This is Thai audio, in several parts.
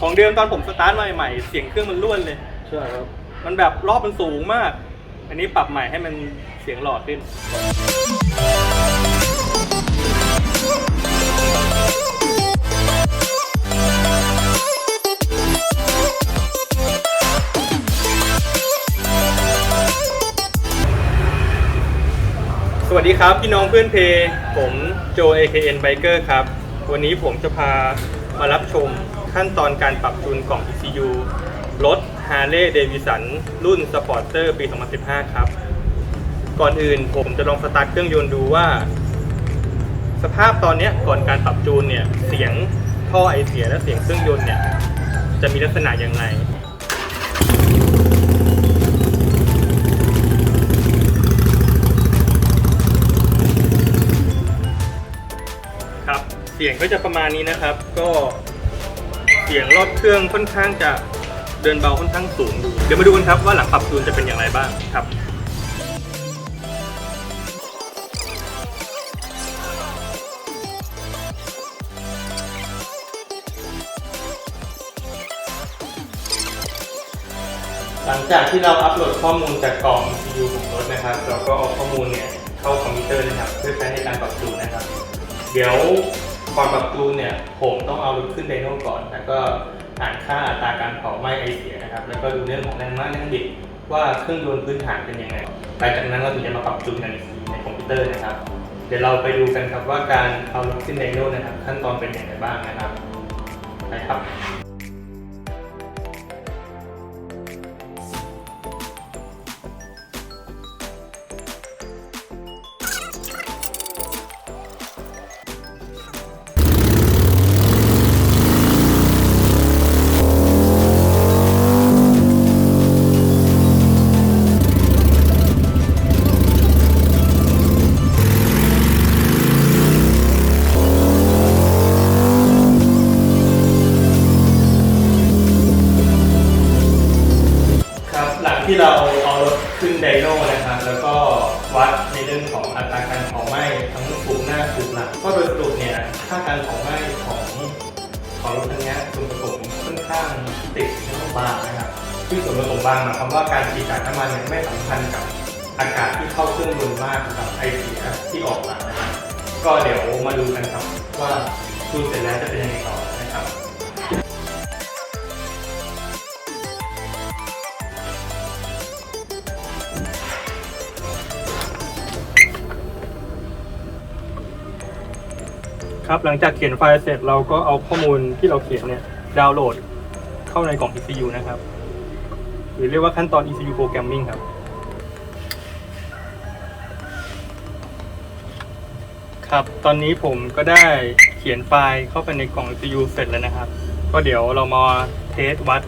ของเดิมตอนผมสตาร์ทใหม่ๆเสียงเครื่องมันล้วนเลย ใช่ครับ มันแบบรอบมันสูงมาก อันนี้ปรับใหม่ให้มันเสียงหลอดขึ้น สวัสดีครับพี่น้องเพื่อนเพย์ผมโจ AKN Biker ครับ วันนี้ผมจะพามารับชม ขั้นตอนการปรับจูนกล่อง ECU รถ Harley Davidson รุ่น Sporter ปี 2015 ครับ ก่อนอื่นผมจะลองสตาร์ทเครื่องยนต์ดูว่า สภาพตอนนี้ก่อนการปรับจูนเนี่ย เสียงท่อไอเสียและเสียงเครื่องยนต์เนี่ย จะมีลักษณะอยังไงครับเสียงก็จะประมาณนี้นะครับ ก็ เสียงรอบเครื่องค่อนข้างจะเดินเบาค่อนข้างสูงดูเดี๋ยวมาดูกันครับว่าหลังปรับจูนจะเป็นอย่างไรบ้างครับหลังจากที่เราอัปโหลดข้อมูลจากกล่อง ECU ของรถนะครับ เราก็เอาข้อมูลเนี่ยเข้าคอมพิวเตอร์นะครับ เพื่อใช้ในการปรับจูนนะครับ เดี๋ยว ก่อนปรับปรูนเนี่ยผมต้องเอารถขึ้นไดโน่ก่อน แล้วก็อ่านค่าอัตราการเผาไหม้ไอเสียนะครับ แล้วก็ดูเรื่องของแรงม้าแรงบิดว่าเครื่องยนต์พื้นฐานเป็นยังไง หลังจากนั้นเราถึงจะมาปรับจูนกันอีกทีในคอมพิวเตอร์นะครับ เดี๋ยวเราไปดูกันครับว่าการเอารถขึ้นไดโน่นะครับ ขั้นตอนเป็นอย่างไรบ้างนะครับไปครับ วัดในเรื่องของอัตราการเผาไหม้ทั้งสูงหน้าสูงหลังก็โดยสรุปเนี่ยค่าการเผาไหม้ของของรถคันนี้ส่วนผสมค่อนข้างติดน้ำบางนะครับซึ่งส่วนผสมบางหมายความว่าการฉีดจากน้ำมันเนี่ยไม่สัมพันธ์กับอากาศที่เข้าเครื่องยนต์มากกับไอเสียที่ออกมานะครับก็เดี๋ยวมาดูกันครับว่าดูเสร็จแล้วจะเป็นยังไงต่อ ครับ หลังจากเขียนไฟล์เสร็จเราก็เอาข้อมูลที่เราเขียนเนี่ยดาวน์โหลดเข้าในกล่อง ECU นะครับ หรือเรียกว่าขั้นตอน ECU Programming ครับ ครับ ตอนนี้ผมก็ได้เขียนไฟล์เข้าไปในกล่อง ECU เสร็จแล้วนะครับ ก็เดี๋ยวเรามาเทสวัด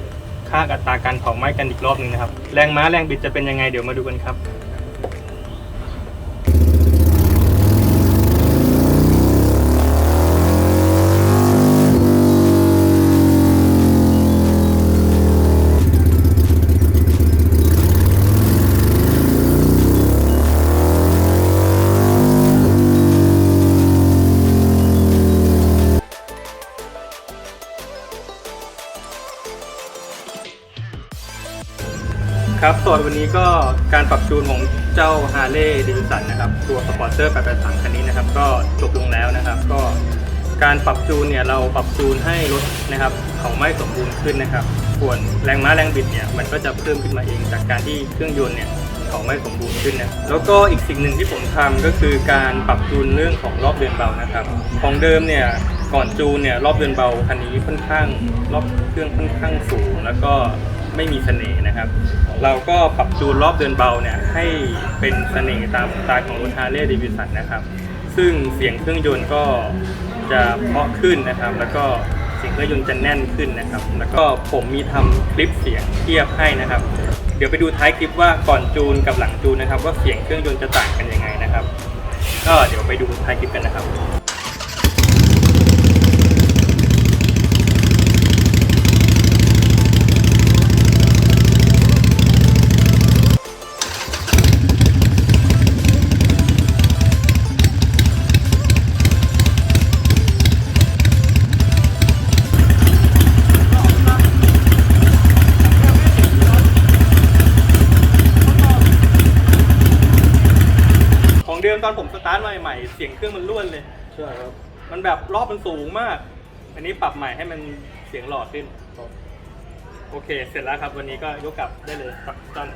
ค่าอัตราการเผาไหม้กันอีกรอบหนึงนะครับ แรงม้าแรงบิดจะเป็นยังไงเดี๋ยวมาดูกันครับ ครับส่วนวันนี้ก็การปรับจูนของเจ้า Harley Davidson นะครับตัวสปอร์เตอร์883คันนี้นะครับ ก็จบลงแล้วนะครับ ก็การปรับจูนเนี่ยเราปรับจูนให้รถนะครับเขาไม่สมบูรณ์ขึ้นนะครับ ส่วนแรงม้าแรงบิดเนี่ยมันก็จะเพิ่มขึ้นมาเองจากการที่เครื่องยนต์เนี่ยเขาไม่สมบูรณ์ขึ้นนะแล้วก็อีกสิ่งหนึ่งที่ผมทำก็คือการปรับจูนเรื่องของรอบเดือนเบานะครับ ของเดิมเนี่ยก่อนจูนเนี่ยรอบเดือนเบาคันนี้ค่อนข้างรอบเครื่องค่อนข้างสูง แล้วก็ ไม่มีเสน่ห์นะครับ เราก็ปรับจูนรอบเดือนเบาเนี่ยให้เป็นเสน่ห์ตามสไตล์ของรถ Harley Davidson นะครับ ซึ่งเสียงเครื่องยนต์ก็จะเพาะขึ้นนะครับ แล้วก็เสียงเครื่องยนต์จะแน่นขึ้นนะครับ แล้วก็ผมมีทำคลิปเสียงเทียบให้นะครับ เดี๋ยวไปดูท้ายคลิปว่าก่อนจูนกับหลังจูนนะครับ ว่าเสียงเครื่องยนต์จะต่างกันยังไงนะครับ ก็เดี๋ยวไปดูท้ายคลิปกันนะครับ มตอนผมสตาร์ทมาใหม่ๆเสียงเครื่องมันล้วนเลย ใช่ครับ มันแบบรอบมันสูงมาก อันนี้ปรับใหม่ให้มันเสียงหล่อขึ้นครับโอเค เสร็จแล้วครับ วันนี้ก็ยกกลับได้เลยครับท่าน